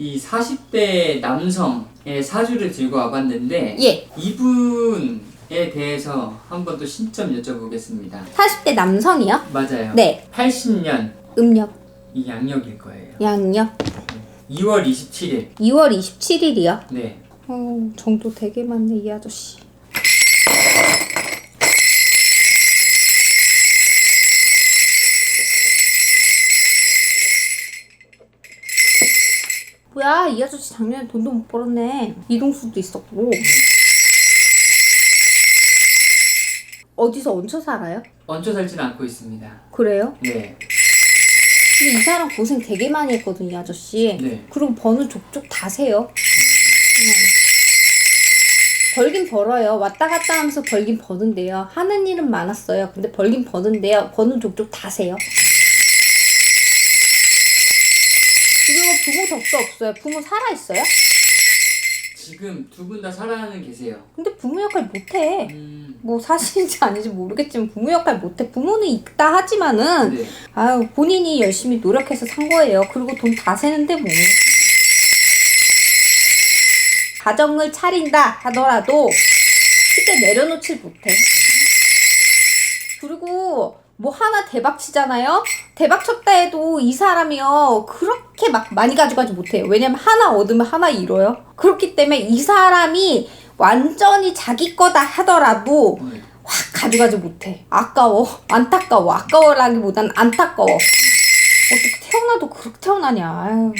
이 40대 남성의 사주를 들고 와봤는데 예. 이분에 대해서 한번 또 신점 여쭤보겠습니다. 40대 남성이요? 맞아요. 네. 80년 음력, 이 양력일 거예요. 양력. 2월 27일. 2월 27일이요. 네. 어, 정도 되게 많네, 이 아저씨. 뭐야, 이 아저씨 작년에 돈도 못 벌었네. 이동수도 있었고. 어디서 얹혀 살아요? 얹혀 살지는 않고 있습니다. 그래요? 네. 근데 이 사람 고생 되게 많이 했거든, 이 아저씨. 네. 그리고 버는 족족 다 세요. 음. 벌긴 벌어요. 왔다 갔다 하면서 벌긴 버는데요. 하는 일은 많았어요. 근데 벌긴 버는데요. 버는 족족 다 세요. 덕도 없어요. 부모 살아있어요? 지금 두 분 다 살아는 계세요. 근데 부모 역할 못해. 음. 뭐 사실인지 아닌지 모르겠지만 부모 역할 못해. 부모는 있다 하지만은 네. 아유 본인이 열심히 노력해서 산 거예요. 그리고 돈 다 세는데 뭐. 가정을 차린다 하더라도 쉽게 내려놓질 못해. 그리고 뭐 하나 대박 치잖아요? 대박 쳤다 해도 이 사람이요 그렇게 막 많이 가져가지 못해요. 왜냐면 하나 얻으면 하나 잃어요. 그렇기 때문에 이 사람이 완전히 자기 거다 하더라도 네. 확 가져가지 못해. 아까워. 안타까워. 아까워라기보단 안타까워. 어떻게 태어나도 그렇게 태어나냐. 아유.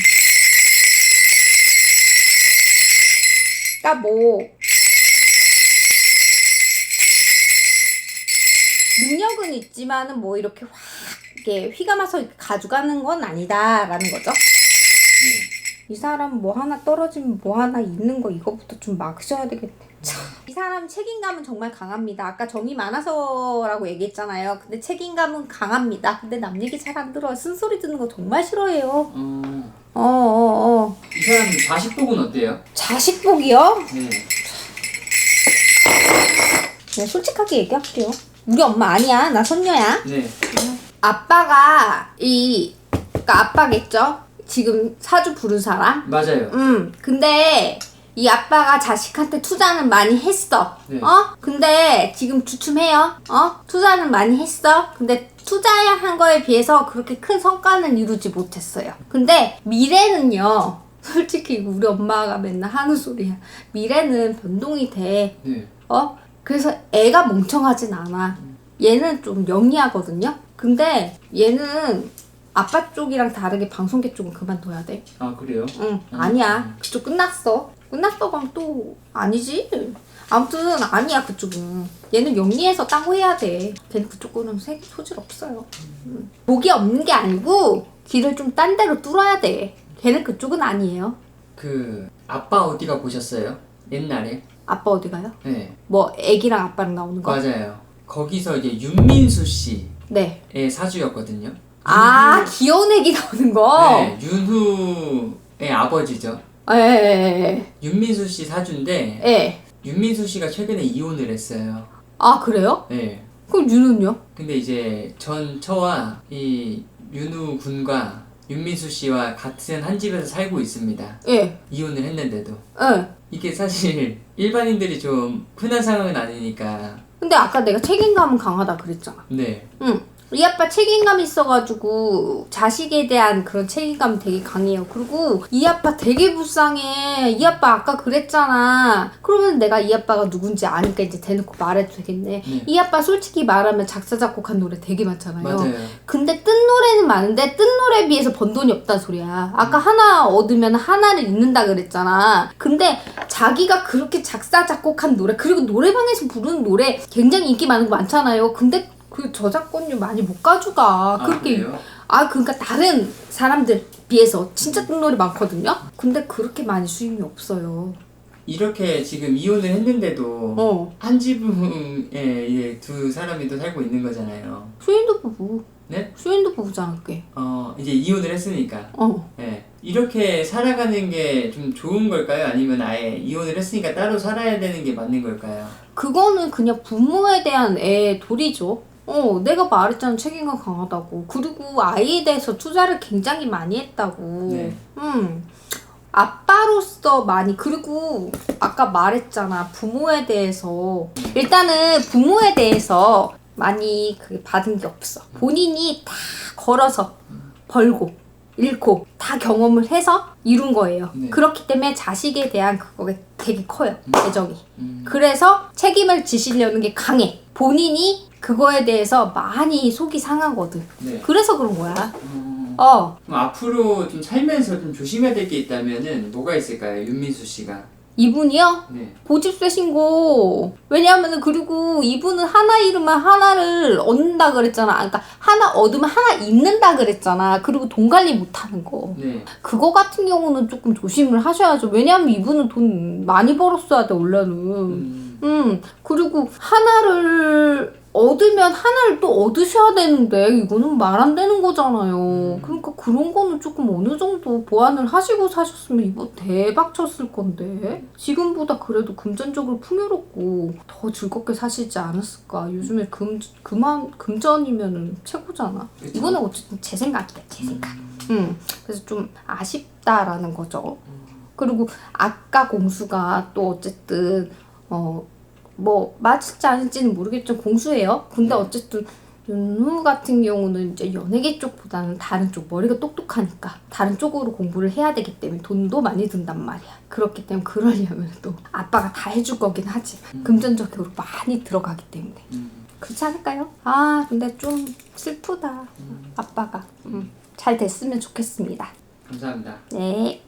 그러니까 뭐 능력은 있지만은 뭐 이렇게 확 이렇게 휘감아서 가져가는 건 아니다라는 거죠. 네. 이 사람 뭐 하나 떨어지면 뭐 하나 있는 거 이거부터 좀 막으셔야 되겠네. 참. 이 사람 책임감은 정말 강합니다. 아까 정이 많아서라고 얘기했잖아요. 근데 책임감은 강합니다. 근데 남 얘기 잘 안 들어요. 쓴소리 듣는 거 정말 싫어해요. 어. 어, 어, 어. 이 사람 자식복은 어때요? 자식 복이요? 네. 네, 솔직하게 얘기할게요. 우리 엄마 아니야. 나 손녀야. 네. 아빠가 이 그러니까 아빠겠죠? 지금 사주 부른 사람. 맞아요. 음, 근데 이 아빠가 자식한테 투자는 많이 했어. 네. 어? 근데 지금 주춤해요. 어? 투자는 많이 했어. 근데 투자한 거에 비해서 그렇게 큰 성과는 이루지 못했어요. 근데 미래는요. 솔직히 우리 엄마가 맨날 하는 소리야. 미래는 변동이 돼. 네. 어? 그래서 애가 멍청하진 않아. 얘는 좀 영리하거든요. 근데 얘는 아빠 쪽이랑 다르게 방송계 쪽은 그만둬야 돼. 아 그래요? 응, 아니야. 그쪽 끝났어. 끝났어, 그럼 또 아니지. 아무튼 아니야 그쪽은. 얘는 영리해서 따고 해야 돼. 걔는 그쪽 거는 새 소질 없어요. 음. 복이 없는 게 아니고 길을 좀 딴 데로 뚫어야 돼. 걔는 그쪽은 아니에요. 그 아빠 어디가 보셨어요? 옛날에? 아빠 어디 가요? 네. 뭐 애기랑 아빠랑 나오는 거? 맞아요. 거기서 이제 윤민수 씨의 네. 사주였거든요. 아 귀여운 애기 나오는 거. 네, 윤후의 아버지죠. 예, 예, 윤민수 씨 사주인데 예. 예. 윤민수 씨가 최근에 이혼을 했어요. 아 그래요? 네. 그럼 유는요? 근데 이제 전 처와 이 윤후 군과 윤민수 씨와 같은 한 집에서 살고 있습니다. 예. 이혼을 했는데도 예. 이게 사실 일반인들이 좀 흔한 상황은 아니니까 근데 아까 내가 책임감은 강하다 그랬잖아. 네. 응. 이 아빠 책임감 있어가지고 자식에 대한 그런 책임감 되게 강해요. 그리고 이 아빠 되게 불쌍해. 이 아빠 아까 그랬잖아. 그러면 내가 이 아빠가 누군지 아니까 이제 대놓고 말해도 되겠네. 네. 이 아빠 솔직히 말하면 작사 작곡한 노래 되게 많잖아요. 맞아요. 근데 뜬 노래는 많은데 뜬 노래에 비해서 번 돈이 없다는 소리야. 아까 하나 얻으면 하나를 잃는다 그랬잖아. 근데 자기가 그렇게 작사 작곡한 노래 그리고 노래방에서 부르는 노래 굉장히 인기 많은 거 많잖아요. 근데 그 저작권료 많이 못 가져가. 아, 그렇게 그래요? 아 그러니까 다른 사람들 비해서 진짜 뜬 노래 많거든요. 근데 그렇게 많이 수익이 없어요. 이렇게 지금 이혼을 했는데도 어. 한 지붕에 이제 두 사람이 또 살고 있는 거잖아요. 수인도 부부. 네? 수인도 부부잖아 그게. 어 이제 이혼을 했으니까 어. 네. 이렇게 살아가는 게 좀 좋은 걸까요? 아니면 아예 이혼을 했으니까 따로 살아야 되는 게 맞는 걸까요? 그거는 그냥 부모에 대한 애 도리죠. 어, 내가 말했잖아. 책임감 강하다고. 그리고 아이에 대해서 투자를 굉장히 많이 했다고. 네. 음. 아빠로서 많이 그리고 아까 말했잖아 부모에 대해서 일단은 부모에 대해서 많이 그 받은 게 없어 본인이 다 걸어서 벌고 잃고 다 경험을 해서 이룬 거예요 네. 그렇기 때문에 자식에 대한 그거가 되게 커요 애정이 음. 그래서 책임을 지시려는 게 강해 본인이 그거에 대해서 많이 속이 상하거든 네. 그래서 그런 거야 어, 어 그럼 앞으로 좀 살면서 좀 조심해야 될 게 있다면은 뭐가 있을까요, 윤민수 씨가? 이분이요? 네. 고집세 신고. 왜냐하면 그리고 이분은 하나 잃으면 하나를 얻는다 그랬잖아. 아, 그러니까 하나 얻으면 하나 잃는다 그랬잖아. 그리고 돈 관리 못하는 거. 네. 그거 같은 경우는 조금 조심을 하셔야죠. 왜냐하면 이분은 돈 많이 벌었어야 돼 원래는. 음. 음 그리고 하나를 얻으면 하나를 또 얻으셔야 되는데 이거는 말 안 되는 거잖아요. 그러니까 그런 거는 조금 어느 정도 보완을 하시고 사셨으면 이거 대박 쳤을 건데 지금보다 그래도 금전적으로 풍요롭고 더 즐겁게 사시지 않았을까. 요즘에 금 금한 금전이면은 최고잖아. 이거는 어쨌든 제 생각이야, 제 생각. 음 그래서 좀 아쉽다라는 거죠. 그리고 아까 공수가 또 어쨌든 어 뭐 맞을지 아닐지는 모르겠지만 공수예요. 근데 어쨌든 윤우 같은 경우는 이제 연예계 쪽보다는 다른 쪽 머리가 똑똑하니까 다른 쪽으로 공부를 해야 되기 때문에 돈도 많이 든단 말이야. 그렇기 때문에 그러려면 또 아빠가 다 해줄 거긴 하지만 금전적으로 많이 들어가기 때문에 음. 그렇지 않을까요? 아 근데 좀 슬프다 아빠가 음, 잘 됐으면 좋겠습니다. 감사합니다. 네.